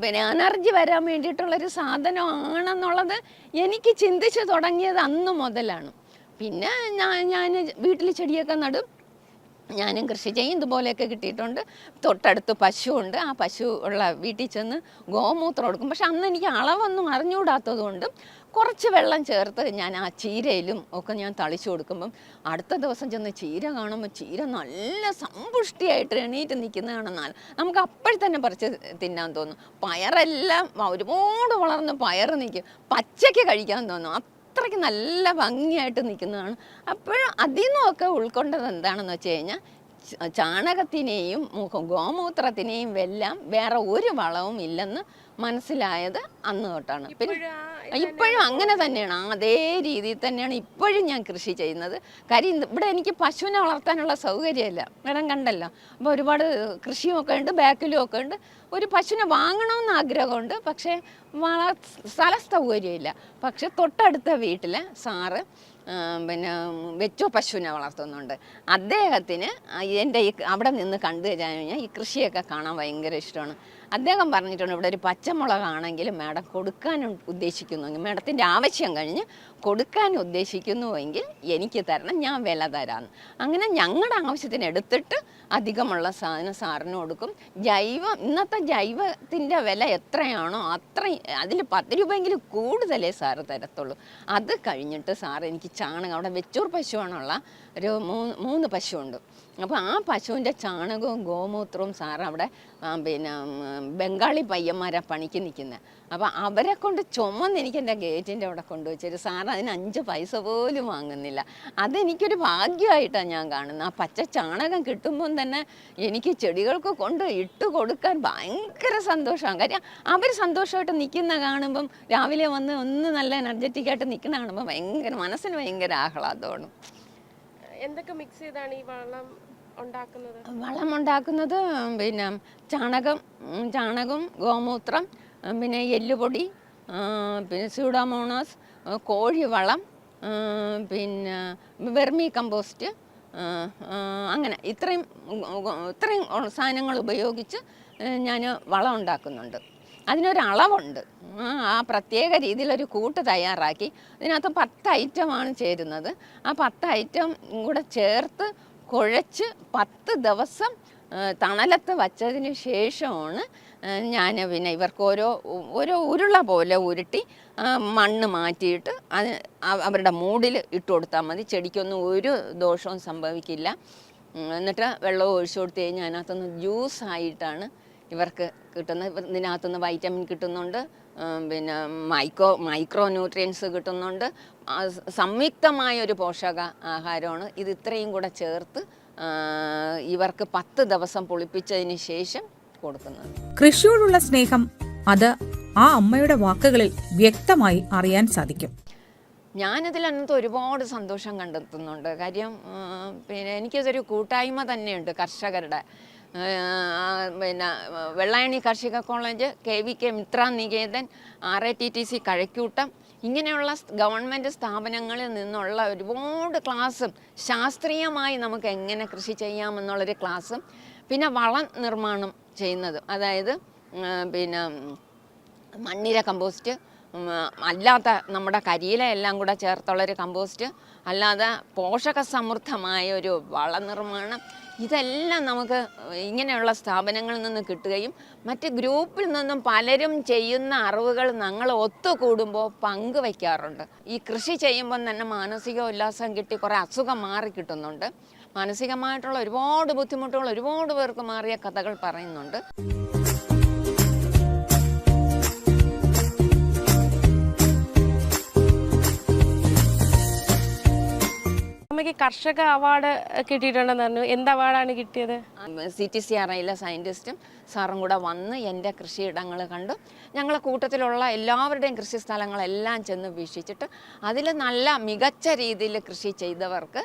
പിന്നെ എനർജി വരാൻ വേണ്ടിയിട്ടുള്ളൊരു സാധനമാണെന്നുള്ളത് എനിക്ക് ചിന്തിച്ച് തുടങ്ങിയത് അന്ന് മുതലാണ്. പിന്നെ ഞാൻ ഞാൻ വീട്ടിൽ ചെടിയൊക്കെ നടും. ഞാനും കൃഷി ചെയ്യും. ഇതുപോലെയൊക്കെ കിട്ടിയിട്ടുണ്ട്. തൊട്ടടുത്ത് പശുവുണ്ട്. ആ പശു ഉള്ള വീട്ടിൽ ചെന്ന് ഗോമൂത്രം കൊടുക്കും പക്ഷെ അന്ന് എനിക്ക് അളവൊന്നും അറിഞ്ഞുകൂടാത്തത് കൊണ്ടും കുറച്ച് വെള്ളം ചേർത്ത് ഞാൻ ആ ചീരയിലും ഒക്കെ ഞാൻ തളിച്ചു കൊടുക്കുമ്പം അടുത്ത ദിവസം ചെന്ന് ചീര കാണുമ്പോൾ ചീര നല്ല സമ്പുഷ്ടിയായിട്ട് എണീറ്റ് നിൽക്കുന്നതാണെന്നാൽ നമുക്ക് അപ്പോൾ തന്നെ പറിച്ച് തിന്നാൻ തോന്നും. പയറെല്ലാം ഒരുപാട് വളർന്ന് പയർ നിൽക്കും. പച്ചയ്ക്ക് കഴിക്കാൻ തോന്നും. അത്രയ്ക്ക് നല്ല ഭംഗിയായിട്ട് നിൽക്കുന്നതാണ്. അപ്പോൾ അതിൽ നിന്നൊക്കെ ഉൾക്കൊണ്ടത് എന്താണെന്ന് വെച്ച് കഴിഞ്ഞാൽ ചാണകത്തിനെയും ഗോമൂത്രത്തിനെയും വെല്ലാം വേറെ ഒരു വളവും ഇല്ലെന്ന് മനസ്സിലായത് അന്ന് തൊട്ടാണ്. പിന്നെ ഇപ്പോഴും അങ്ങനെ തന്നെയാണ്. അതേ രീതിയിൽ തന്നെയാണ് ഇപ്പോഴും ഞാൻ കൃഷി ചെയ്യുന്നത്. കാര്യം ഇവിടെ എനിക്ക് പശുവിനെ വളർത്താനുള്ള സൗകര്യമില്ല. മേഡം കണ്ടല്ലോ. അപ്പോൾ ഒരുപാട് കൃഷിയുമൊക്കെ ഉണ്ട് ബാക്കിലും ഒക്കെ ഉണ്ട്. ഒരു പശുവിനെ വാങ്ങണമെന്ന് ആഗ്രഹമുണ്ട്. പക്ഷേ വള സ്ഥല സൗകര്യമില്ല. പക്ഷെ തൊട്ടടുത്ത വീട്ടിൽ സാറ് പിന്നെ വെച്ചോ പശുവിനെ വളർത്തുന്നുണ്ട്. അദ്ദേഹത്തിന് എന്റെ ഈ അവിടെ നിന്ന് കണ്ടു കഴിഞ്ഞാൽ ഈ കൃഷിയൊക്കെ കാണാൻ ഭയങ്കര ഇഷ്ടമാണ്. അദ്ദേഹം പറഞ്ഞിട്ടുണ്ട് ഇവിടെ ഒരു പച്ചമുളകാണെങ്കിലും മാഡം കൊടുക്കാൻ ഉദ്ദേശിക്കുന്നുവെങ്കിൽ മാഡത്തിന്റെ ആവശ്യം കഴിഞ്ഞ് കൊടുക്കാൻ ഉദ്ദേശിക്കുന്നുവെങ്കിൽ എനിക്ക് തരണം ഞാൻ വില തരാം അങ്ങനെ ഞങ്ങളുടെ ആവശ്യത്തിന് എടുത്തിട്ട് അധികമുള്ള സാധനം സാറിന് കൊടുക്കും. ജൈവ ഇന്നത്തെ ജൈവത്തിന്റെ വില എത്രയാണോ അത്രയും അതിൽ പത്ത് രൂപയെങ്കിലും കൂടുതലേ സാറ് തരത്തുള്ളൂ. അത് കഴിഞ്ഞിട്ട് സാർ എനിക്ക് ചാണകം അവിടെ വെച്ചൂർ പശുവാണുള്ള ഒരു മൂന്ന് മൂന്ന് പശുവുണ്ട്. അപ്പോൾ ആ പശുവിന്റെ ചാണകവും ഗോമൂത്രവും സാറവിടെ അവിടെ പിന്നെ ബംഗാളി പയ്യന്മാരാണ് പണിക്ക് നിൽക്കുന്നത് അപ്പോൾ അവരെ കൊണ്ട് ചുമന്ന് എനിക്ക് എന്റെ ഗേറ്റിന്റെ അവിടെ കൊണ്ടുവച്ചൊരു. സാർ അതിന് അഞ്ച് പൈസ പോലും വാങ്ങുന്നില്ല. അതെനിക്കൊരു ഭാഗ്യമായിട്ടാണ് ഞാൻ കാണുന്നത് ആ പച്ച ചാണകം കിട്ടുമ്പം തന്നെ എനിക്ക് ചെടികൾക്ക് കൊണ്ട് ഇട്ട് കൊടുക്കാൻ ഭയങ്കര സന്തോഷമാണ് കാര്യം അവർ സന്തോഷമായിട്ട് നിൽക്കുന്ന കാണുമ്പം രാവിലെ വന്ന് ഒന്ന് നല്ല എനർജറ്റിക്കായിട്ട് നിൽക്കുന്ന കാണുമ്പോൾ ഭയങ്കര മനസ്സിന് ഭയങ്കര ആഹ്ലാദമാണ്. എന്തൊക്കെ മിക്സ് ചെയ്താണ് ഈ വളം ഉണ്ടാക്കുന്നത്? വളം ഉണ്ടാക്കുന്നത് പിന്നെ ചാണകം ചാണകം ഗോമൂത്രം പിന്നെ എല്ലുപൊടി പിന്നെ സ്യൂഡോമോണോസ് കോഴി കോഴിവളം പിന്നെ വെർമി കമ്പോസ്റ്റ് അങ്ങനെ ഇത്രയും ഇത്രയും സാധനങ്ങൾ ഉപയോഗിച്ച് ഞാൻ വളം ഉണ്ടാക്കുന്നുണ്ട്. അതിനൊരളവുണ്ട്. ആ, പ്രത്യേക രീതിയിലൊരു കൂട്ട് തയ്യാറാക്കി. അതിനകത്ത് പത്ത് ഐറ്റമാണ് ചേരുന്നത്. ആ പത്ത് ഐറ്റം കൂടെ ചേർത്ത് കുഴച്ച് പത്ത് ദിവസം തണലത്ത് വച്ചതിന് ശേഷമാണ് ഞാൻ പിന്നെ ഇവർക്ക് ഓരോ ഓരോ ഉരുള പോലെ ഉരുട്ടി മണ്ണ് മാറ്റിയിട്ട് അത് അവരുടെ മൂടിൽ ഇട്ട് കൊടുത്താൽ മതി. ചെടിക്കൊന്നും ഒരു ദോഷവും സംഭവിക്കില്ല. എന്നിട്ട് വെള്ളം ഒഴിച്ചു കൊടുത്ത് കഴിഞ്ഞാൽ അതിനകത്തുനിന്ന് ജ്യൂസ് ആയിട്ടാണ് ഇവർക്ക് കിട്ടുന്ന ഇതിനകത്തുനിന്ന് വൈറ്റമിൻ കിട്ടുന്നുണ്ട് പിന്നെ മൈക്രോ മൈക്രോ ന്യൂട്രിയൻസ് കിട്ടുന്നുണ്ട് സംയുക്തമായ ഒരു പോഷക ആഹാരമാണ്. ഇത് ഇത്രയും കൂടെ ചേർത്ത് ഇവർക്ക് പത്ത് ദിവസം പൊളിപ്പിച്ചതിന് ശേഷം കൊടുക്കുന്നത്. കൃഷിയോടുള്ള സ്നേഹം അത് ആ അമ്മയുടെ വാക്കുകളിൽ വ്യക്തമായി അറിയാൻ സാധിക്കും. ഞാനിതിൽ അന്നത്തെ ഒരുപാട് സന്തോഷം കണ്ടെത്തുന്നുണ്ട്. കാര്യം പിന്നെ എനിക്കതൊരു കൂട്ടായ്മ തന്നെയുണ്ട് കർഷകരുടെ പിന്നെ വെള്ളായണി കാർഷിക college K V K Mitra Niketan R A T T C Kazhakkoottam ഇങ്ങനെയുള്ള ഗവൺമെന്റ് സ്ഥാപനങ്ങളിൽ നിന്നുള്ള ഒരുപാട് ക്ലാസ്സും ശാസ്ത്രീയമായി നമുക്ക് എങ്ങനെ കൃഷി ചെയ്യാമെന്നുള്ളൊരു ക്ലാസ്സും പിന്നെ വളം നിർമ്മാണം ചെയ്യുന്നത്. അതായത് പിന്നെ മണ്ണിര കമ്പോസ്റ്റ് അല്ലാത്ത നമ്മുടെ കരിയില എല്ലാം കൂടെ ചേർത്തുള്ളൊരു കമ്പോസ്റ്റ് അല്ലാതെ പോഷക സമൃദ്ധമായ ഒരു വളനിർമ്മാണം ഇതെല്ലാം നമുക്ക് ഇങ്ങനെയുള്ള സ്ഥാപനങ്ങളിൽ നിന്ന് കിട്ടുകയും മറ്റ് ഗ്രൂപ്പിൽ നിന്നും പലരും ചെയ്യുന്ന അറിവുകൾ ഞങ്ങൾ ഒത്തുകൂടുമ്പോൾ പങ്കുവയ്ക്കാറുണ്ട് ഈ കൃഷി ചെയ്യുമ്പോൾ തന്നെ മാനസിക ഉല്ലാസം കിട്ടി കുറേ അസുഖം മാറി കിട്ടുന്നുണ്ട്. മാനസികമായിട്ടുള്ള ഒരുപാട് ബുദ്ധിമുട്ടുകൾ ഒരുപാട് പേർക്ക് മാറിയ കഥകൾ പറയുന്നുണ്ട്. അമ്മയ്ക്ക് കർഷക അവാർഡ് കിട്ടിയിട്ടുണ്ടെന്ന് പറഞ്ഞു. എന്ത് അവാർഡാണ് കിട്ടിയത്? സി ടി സി ആർ ഐയിലെ സയന്റിസ്റ്റും സാറും കൂടെ വന്ന് എന്റെ കൃഷിയിടങ്ങൾ കണ്ടു. ഞങ്ങളെ കൂട്ടത്തിലുള്ള എല്ലാവരുടെയും കൃഷി സ്ഥലങ്ങളെല്ലാം ചെന്ന് വീക്ഷിച്ചിട്ട് അതിൽ നല്ല മികച്ച രീതിയിൽ കൃഷി ചെയ്തവർക്ക്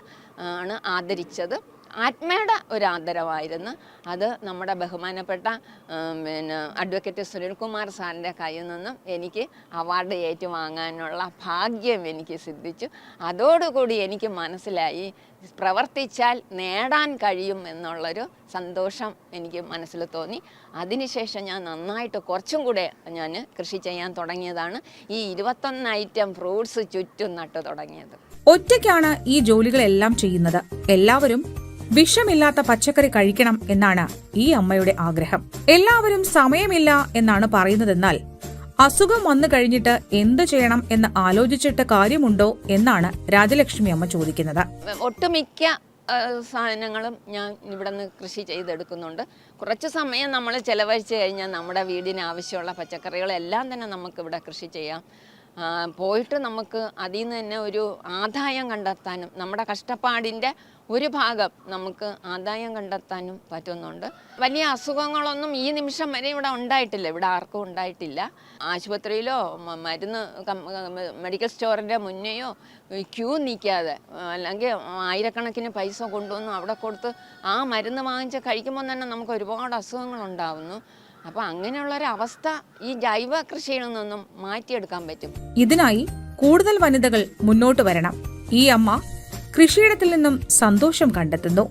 ആണ് ആദരിച്ചത്. ആത്മയുടെ ഒരു ആദരവായിരുന്നു അത് നമ്മുടെ ബഹുമാനപ്പെട്ട പിന്നെ അഡ്വക്കേറ്റ് സുനിൽകുമാർ സാറിന്റെ കയ്യിൽ നിന്നും എനിക്ക് അവാർഡ് ഏറ്റുവാങ്ങാനുള്ള ഭാഗ്യം എനിക്ക് സിദ്ധിച്ചു. അതോടുകൂടി എനിക്ക് മനസ്സിലായി പ്രവർത്തിച്ചാൽ നേടാൻ കഴിയും എന്നുള്ളൊരു സന്തോഷം എനിക്ക് മനസ്സിൽ തോന്നി. അതിനുശേഷം ഞാൻ നന്നായിട്ട് കുറച്ചും കൂടെ ഞാൻ കൃഷി ചെയ്യാൻ തുടങ്ങിയതാണ്. ഈ ഇരുപത്തൊന്ന് ഐറ്റം ഫ്രൂട്ട്സ് ചുറ്റും നട്ടു തുടങ്ങിയത്. ഒറ്റയ്ക്കാണ് ഈ ജോലികളെല്ലാം ചെയ്യുന്നത്. എല്ലാവരും വിഷമില്ലാത്ത പച്ചക്കറി കഴിക്കണം എന്നാണ് ഈ അമ്മയുടെ ആഗ്രഹം. എല്ലാവരും സമയമില്ല എന്നാണ് പറയുന്നതെന്നാൽ അസുഖം വന്നു കഴിഞ്ഞിട്ട് എന്ത് ചെയ്യണം എന്ന് ആലോചിച്ചിട്ട് കാര്യമുണ്ടോ എന്നാണ് രാജലക്ഷ്മി അമ്മ ചോദിക്കുന്നത്. ഒട്ടുമിക്ക സാധനങ്ങളും ഞാൻ ഇവിടെ നിന്ന് കൃഷി ചെയ്തെടുക്കുന്നുണ്ട്. കുറച്ച് സമയം നമ്മൾ ചിലവഴിച്ച് കഴിഞ്ഞാൽ നമ്മുടെ വീടിന് ആവശ്യമുള്ള പച്ചക്കറികളെല്ലാം തന്നെ നമുക്ക് ഇവിടെ കൃഷി ചെയ്യാം. പോയിട്ട് നമുക്ക് അതിൽ നിന്ന് തന്നെ ഒരു ആദായം കണ്ടെത്താനും നമ്മുടെ കഷ്ടപ്പാടിന്റെ ഒരു ഭാഗം നമുക്ക് ആദായം കണ്ടെത്താനും പറ്റുന്നുണ്ട്. വലിയ അസുഖങ്ങളൊന്നും ഈ നിമിഷം വരെ ഇവിടെ ഉണ്ടായിട്ടില്ല. ഇവിടെ ആർക്കും ഉണ്ടായിട്ടില്ല. ആശുപത്രിയിലോ മരുന്ന് മെഡിക്കൽ സ്റ്റോറിന്റെ മുന്നെയോ ക്യൂ നിൽക്കാതെ അല്ലെങ്കിൽ ആയിരക്കണക്കിന് പൈസ കൊണ്ടുവന്ന് അവിടെ കൊടുത്ത് ആ മരുന്ന് വാങ്ങിച്ച് കഴിക്കുമ്പോൾ തന്നെ നമുക്ക് ഒരുപാട് അസുഖങ്ങൾ ഉണ്ടാവുന്നു. അപ്പോൾ അങ്ങനെയുള്ളൊരു അവസ്ഥ ഈ ജൈവ കൃഷിയിൽ നിന്നും മാറ്റിയെടുക്കാൻ പറ്റും. ഇതിനായി കൂടുതൽ വനിതകൾ മുന്നോട്ട് വരണം. ഈ അമ്മ കൃഷിയിടത്തിൽ നിന്നും സന്തോഷം കണ്ടെത്തുന്നു.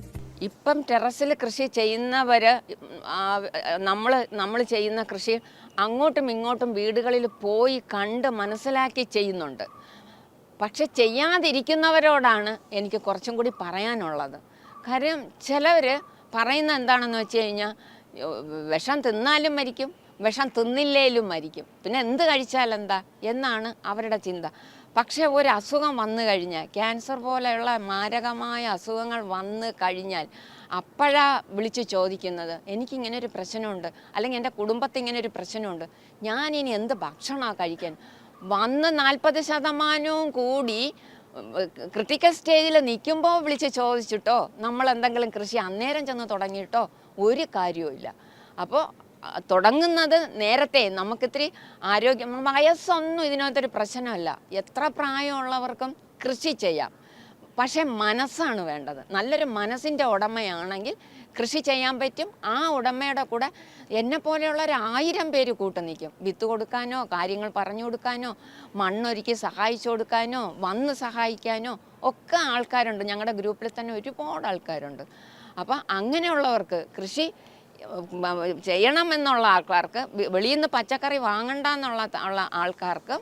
ഇപ്പം ടെറസിൽ കൃഷി ചെയ്യുന്നവർ നമ്മൾ നമ്മൾ ചെയ്യുന്ന കൃഷി അങ്ങോട്ടും ഇങ്ങോട്ടും വീടുകളിൽ പോയി കണ്ട് മനസ്സിലാക്കി ചെയ്യുന്നുണ്ട്. പക്ഷെ ചെയ്യാതിരിക്കുന്നവരോടാണ് എനിക്ക് കുറച്ചും കൂടി പറയാനുള്ളത്. കാര്യം ചിലവർ പറയുന്ന എന്താണെന്ന് വെച്ച് കഴിഞ്ഞാൽ വിഷം തിന്നാലും മരിക്കും വിഷം തിന്നില്ലേലും മരിക്കും. പിന്നെ എന്ത് കഴിച്ചാലെന്താ? എന്നാണ് അവരുടെ ചിന്ത. പക്ഷേ ഒരു അസുഖം വന്നു കഴിഞ്ഞാൽ ക്യാൻസർ പോലെയുള്ള മാരകമായ അസുഖങ്ങൾ വന്നു കഴിഞ്ഞാൽ അപ്പോഴാ വിളിച്ച് ചോദിക്കുന്നത് എനിക്കിങ്ങനെ ഒരു പ്രശ്നമുണ്ട് അല്ലെങ്കിൽ എന്റെ കുടുംബത്തിൽ ഇങ്ങനെ ഒരു പ്രശ്നമുണ്ട് ഞാൻ ഇനി എന്ത് ഭക്ഷണമാണ് കഴിക്കാൻ? വന്ന് നാൽപ്പത് ശതമാനവും കൂടി ക്രിട്ടിക്കൽ സ്റ്റേജിൽ നിൽക്കുമ്പോൾ വിളിച്ച് ചോദിച്ചിട്ടോ നമ്മൾ എന്തെങ്കിലും കൃഷി അന്നേരം ചെന്ന് തുടങ്ങിയിട്ടോ? ഒരു കാര്യവുമില്ല. അപ്പോൾ തുടങ്ങുന്നത് നേരത്തെ. നമുക്കിത്തിരി ആരോഗ്യം വയസ്സൊന്നും ഇതിനകത്തൊരു പ്രശ്നമല്ല. എത്ര പ്രായമുള്ളവർക്കും കൃഷി ചെയ്യാം. പക്ഷേ മനസ്സാണ് വേണ്ടത്. നല്ലൊരു മനസ്സിന്റെ ഉടമയാണെങ്കിൽ കൃഷി ചെയ്യാൻ പറ്റും. ആ ഉടമയുടെ കൂടെ എന്നെ പോലെയുള്ള ഒരു ആയിരം പേര് കൂട്ടു നിൽക്കും. വിത്ത് കൊടുക്കാനോ കാര്യങ്ങൾ പറഞ്ഞു കൊടുക്കാനോ മണ്ണൊരുക്കി സഹായിച്ചു കൊടുക്കാനോ വന്ന് സഹായിക്കാനോ ഒക്കെ ആൾക്കാരുണ്ട്. ഞങ്ങളുടെ ഗ്രൂപ്പിൽ തന്നെ ഒരുപാട് ആൾക്കാരുണ്ട്. അപ്പം അങ്ങനെയുള്ളവർക്ക് കൃഷി ഉം, ചെയ്യണം എന്നുള്ള ആൾക്കാർക്ക് വെളിയിൽ നിന്ന് പച്ചക്കറി വാങ്ങണ്ട എന്നുള്ള ഉള്ള ആൾക്കാർക്ക്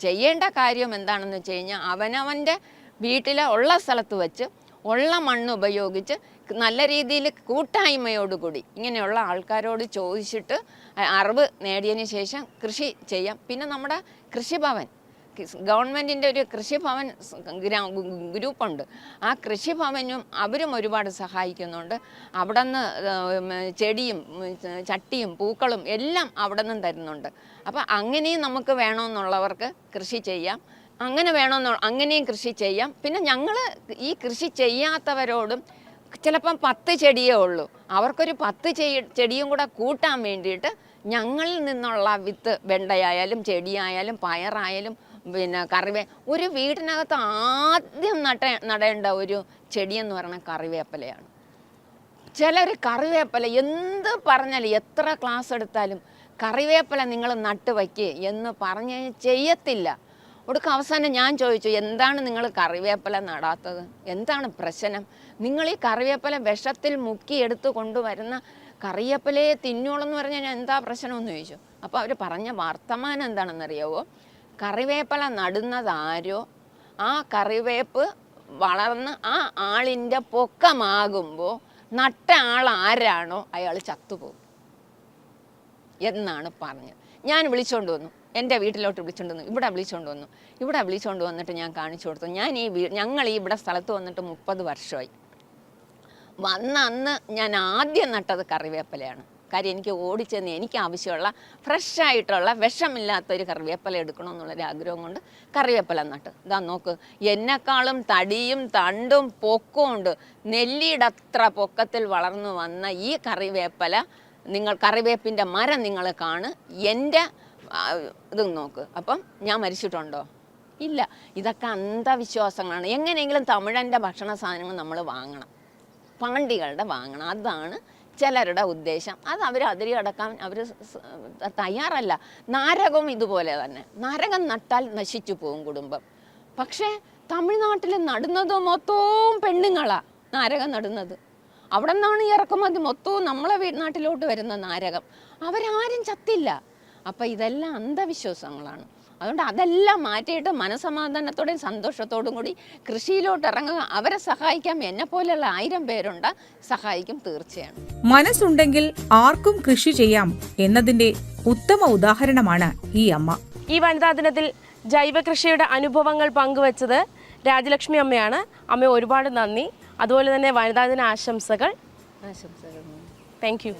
ചെയ്യേണ്ട കാര്യം എന്താണെന്ന് വെച്ച് കഴിഞ്ഞാൽ അവനവന്റെ വീട്ടിലെ ഉള്ള സ്ഥലത്ത് വെച്ച് ഉള്ള മണ്ണ് ഉപയോഗിച്ച് നല്ല രീതിയിൽ കൂട്ടായ്മയോടുകൂടി ഇങ്ങനെയുള്ള ആൾക്കാരോട് ചോദിച്ചിട്ട് അറിവ് നേടിയതിന് ശേഷം കൃഷി ചെയ്യാം. പിന്നെ നമ്മുടെ കൃഷിഭവൻ. ഗവൺമെന്റിന്റെ ഒരു കൃഷിഭവൻ ഗ്രൂപ്പുണ്ട്. ആ കൃഷിഭവനും അവരും ഒരുപാട് സഹായിക്കുന്നുണ്ട്. അവിടെ നിന്ന് ചെടിയും ചട്ടിയും പൂക്കളും എല്ലാം അവിടെ നിന്നും തരുന്നുണ്ട്. അപ്പോൾ അങ്ങനെയും നമുക്ക് വേണമെന്നുള്ളവർക്ക് കൃഷി ചെയ്യാം. അങ്ങനെ വേണമെന്ന് അങ്ങനെയും കൃഷി ചെയ്യാം. പിന്നെ ഞങ്ങൾ ഈ കൃഷി ചെയ്യാത്തവരോടും ചിലപ്പം പത്ത് ചെടിയേ ഉള്ളൂ. അവർക്കൊരു പത്ത് ചെടി ചെടിയും കൂടെ കൂട്ടാൻ വേണ്ടിയിട്ട് ഞങ്ങളിൽ നിന്നുള്ള വിത്ത് വെണ്ടയായാലും ചെടിയായാലും പയറായാലും പിന്നെ കറിവേ ഒരു വീട്ടിനകത്ത് ആദ്യം നട്ട നടേണ്ട ഒരു ചെടിയെന്ന് പറയുന്നത് കറിവേപ്പിലയാണ്. ചിലർ കറിവേപ്പില എന്ത് പറഞ്ഞാലും എത്ര ക്ലാസ് എടുത്താലും കറിവേപ്പില നിങ്ങൾ നട്ട് വയ്ക്ക് എന്ന് പറഞ്ഞ് ചെയ്യത്തില്ല. ഒടുക്ക അവസാനം ഞാൻ ചോദിച്ചു എന്താണ് നിങ്ങൾ കറിവേപ്പില നടാത്തത്? എന്താണ് പ്രശ്നം? നിങ്ങൾ ഈ കറിവേപ്പില വിഷത്തിൽ മുക്കി എടുത്ത് കൊണ്ടുവരുന്ന കറിവേപ്പിലയെ തിന്നോളെന്ന് പറഞ്ഞാൽ ഞാൻ എന്താ പ്രശ്നമെന്ന് ചോദിച്ചു? അപ്പോൾ അവർ പറഞ്ഞ വർത്തമാനം എന്താണെന്നറിയാവോ? കറിവേപ്പില നടുന്നതാരോ ആ കറിവേപ്പ് വളർന്ന് ആ ആളിന്റെ പൊക്കമാകുമ്പോൾ നട്ട ആൾ ആരാണോ അയാൾ ചത്തുപോകും. എന്നാണ് പറഞ്ഞത്. ഞാൻ വിളിച്ചുകൊണ്ട് വന്നു. എന്റെ വീട്ടിലോട്ട് വിളിച്ചുകൊണ്ട് വന്നു. ഇവിടെ വിളിച്ചുകൊണ്ട് വന്നു. ഇവിടെ വിളിച്ചുകൊണ്ട് വന്നിട്ട് ഞാൻ കാണിച്ചു കൊടുത്തു. ഞാൻ ഈ ഞങ്ങൾ ഈ ഇവിടെ സ്ഥലത്ത് വന്നിട്ട് മുപ്പത് വർഷമായി. വന്ന അന്ന് ഞാൻ ആദ്യം നട്ടത് കറിവേപ്പിലയാണ്. കാര്യം എനിക്ക് ഓടിച്ചെന്ന് എനിക്ക് ആവശ്യമുള്ള ഫ്രഷ് ആയിട്ടുള്ള വിഷമില്ലാത്ത ഒരു കറിവേപ്പില എടുക്കണമെന്നുള്ളൊരു ആഗ്രഹം കൊണ്ട് കറിവേപ്പില നട്ട്. ഇതാ നോക്ക് എന്നെക്കാളും തടിയും തണ്ടും പൊക്കവും ഉണ്ട് നെല്ലിയുടെ അത്ര പൊക്കത്തിൽ വളർന്നു വന്ന ഈ കറിവേപ്പില നിങ്ങൾ കറിവേപ്പിന്റെ മരം നിങ്ങൾ കാണ്. എന്റെ ഇത് നോക്ക്. അപ്പം ഞാൻ മരിച്ചിട്ടുണ്ടോ? ഇല്ല. ഇതൊക്കെ അന്ധവിശ്വാസങ്ങളാണ്. എങ്ങനെയെങ്കിലും തമിഴന്റെ ഭക്ഷണ സാധനങ്ങൾ നമ്മൾ വാങ്ങണം. പാണ്ടികളുടെ വാങ്ങണം. അതാണ് ചിലരുടെ ഉദ്ദേശം. അത് അവർ അതിരി അടക്കാൻ അവർ തയ്യാറല്ല. നാരകവും ഇതുപോലെ തന്നെ. നാരകം നട്ടാൽ നശിച്ചു പോകും കുടുംബം. പക്ഷേ തമിഴ്നാട്ടിൽ നടുന്നത് മൊത്തവും പെണ്ണുങ്ങളാണ് നാരകം നടുന്നത്. അവിടെ നിന്നാണ് ഇറക്കുമതി. മൊത്തവും നമ്മളെ വീട്ടിലോട്ട് വരുന്ന നാരകം. അവരാരും ചത്തില്ല. അപ്പം ഇതെല്ലാം അന്ധവിശ്വാസങ്ങളാണ്. അതുകൊണ്ട് അതെല്ലാം മാറ്റിയിട്ട് മനസമാധാനത്തോടെയും സന്തോഷത്തോടും കൂടി കൃഷിയിലോട്ട് ഇറങ്ങുക അവരെ സഹായിക്കാം. എന്നെ പോലെയുള്ള ആയിരം പേരുണ്ട്. സഹായിക്കും തീർച്ചയാണ്. മനസ്സുണ്ടെങ്കിൽ ആർക്കും കൃഷി ചെയ്യാം എന്നതിന്റെ ഉത്തമ ഉദാഹരണമാണ് ഈ അമ്മ. ഈ വനിതാ ദിനത്തിൽ ജൈവ കൃഷിയുടെ അനുഭവങ്ങൾ പങ്കുവച്ചത് രാജലക്ഷ്മി അമ്മയാണ്. അമ്മ ഒരുപാട് നന്ദി. അതുപോലെ തന്നെ വനിതാ ദിന ആശംസകൾ. ആശംസകൾ. Thank you